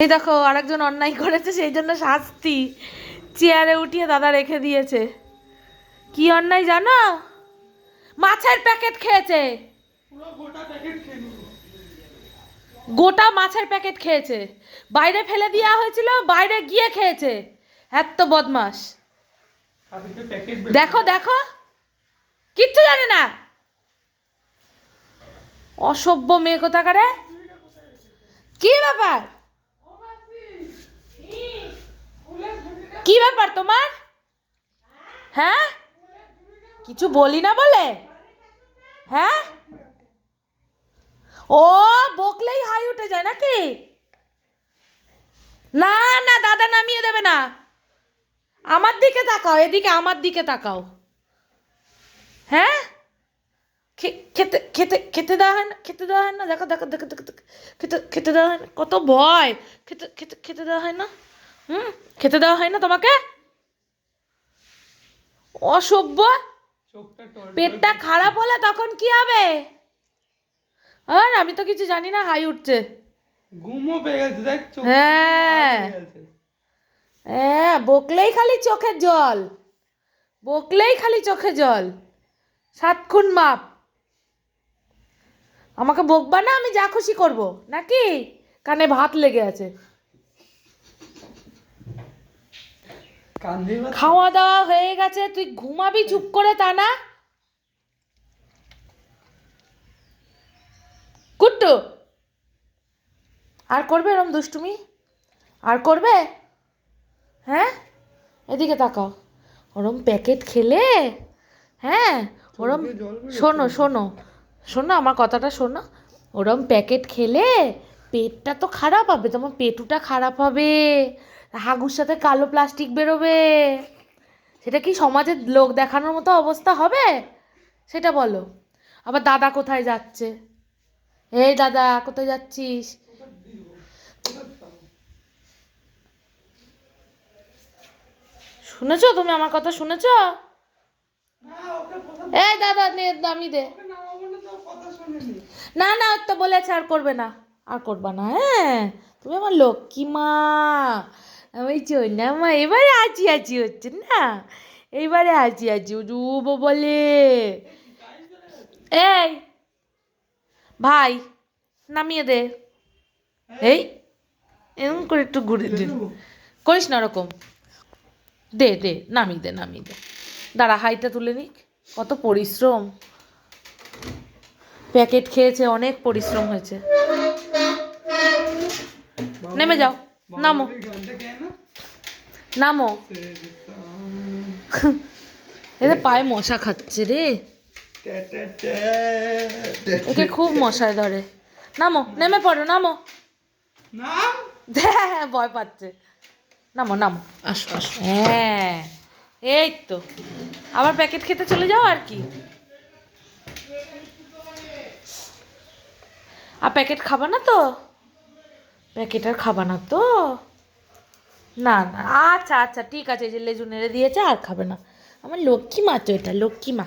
এই দেখো, আরেকজন অন্যায় করেছে, সেই জন্য শাস্তি। চেয়ারে উঠিয়ে দাদা রেখে দিয়েছে। কি অন্যায় জানো? মাছের প্যাকেট খেয়েছে। গোটা মাছের প্যাকেট খেয়েছে। বাইরে ফেলে দেওয়া হয়েছিল, বাইরে গিয়ে খেয়েছে। এত বদমাস দেখো দেখো। কিচ্ছু জানে না। অসভ্য মেয়ে কোথাকারে? কি ব্যাপার? কি ব্যাপার তোমার? হ্যাঁ? কিছু বলি না বলে? হ্যাঁ? ও, বকলেই হাই উঠে যায় নাকি? না না, দাদা নামিয়ে দেবে না। আমার দিকে তাকাও, এদিকে আমার দিকে তাকাও। হ্যাঁ? খেতে খেতে খেতে দেওয়া হয় না, খেতে দেওয়া হয় না? দেখো দেখো দেখো দেখো। খেতে খেতে দেওয়া হয় না? কত ভয়! খেতে খেতে খেতে দেওয়া হয় না? হুম? খেতে দেওয়া হয় না তোমাকে? অসভ্য। পেটটা খারাপ হলে তখন কি হবে? আর আমি তো কিছু জানি না হাই উঠছে। ঘুমও পেয়ে গেছে দেখ হ্যাঁ। হ্যাঁ বকলেই খালি চোখের জল। বকলেই খালি চোখে জল। সাত খুন মাপ। আমাকে বকবা না আমি যা খুশি করব। নাকি? কানে ভাত লেগে আছে। খাওয়া দাওয়া হয়ে গেছে তুই ঘুমাবি চুপ করে তা না কুট্টু আর করবে এরম দুষ্টুমি? আর করবে? হ্যাঁ? এদিকে তাকাও। ওরম প্যাকেট খেলে? হ্যাঁ? ওরম। শোনো শোনো শোনো আমার কথাটা শোনো। ওরম প্যাকেট খেলে পেটটা তো খারাপ হবে তোমার পেটুটা খারাপ হবে। হাগুর সাথে কালো প্লাস্টিক বেরোবে। সেটা কি সমাজের লোক দেখানোর মতো অবস্থা হবে? সেটা বলো। আবার দাদা কোথায় যাচ্ছে? এই দাদা, কোথায় যাচ্ছিস? শুনেছো? তুমি আমার কথা শুনেছ? এই দাদা, নে, দামি দে। না। না তো বলেছে আর করবে না। আর করবা না হ্যাঁ? তুমি আমার লক্ষ্মী মা। ওই না মা এবারে আজি আজি হচ্ছে না এইবারে আজি আজি ডুবো বলে এই ভাই নামিয়ে দে এই এরকম করে একটু ঘুরে দে করিস না ওরকম দে দে নামিয়ে দে নামিয়ে দে দাঁড়া হাইটা তুলে নিক কত পরিশ্রম প্যাকেট খেয়েছে অনেক পরিশ্রম হয়েছে নেমে যাও নামো? নামো। এদের পায়ে মশা খাচ্ছে রে। একে খুব মশায় ধরে। নামো নেমে পড়ো নামো। না হ্যাঁ ভয় পাচ্ছে। নামো নামো। আসো আসো। হ্যাঁ এই তো। আবার প্যাকেট খেতে চলে যাও আর কি। আর প্যাকেট খাবা না তো? প্যাকেট আর খাবা না তো? না না। আচ্ছা আচ্ছা ঠিক আছে, এই যে লেজু নেড়ে দিয়েছে, আর খাবে না। আমার লক্ষ্মী মা তো এটা, লক্ষ্মী মা।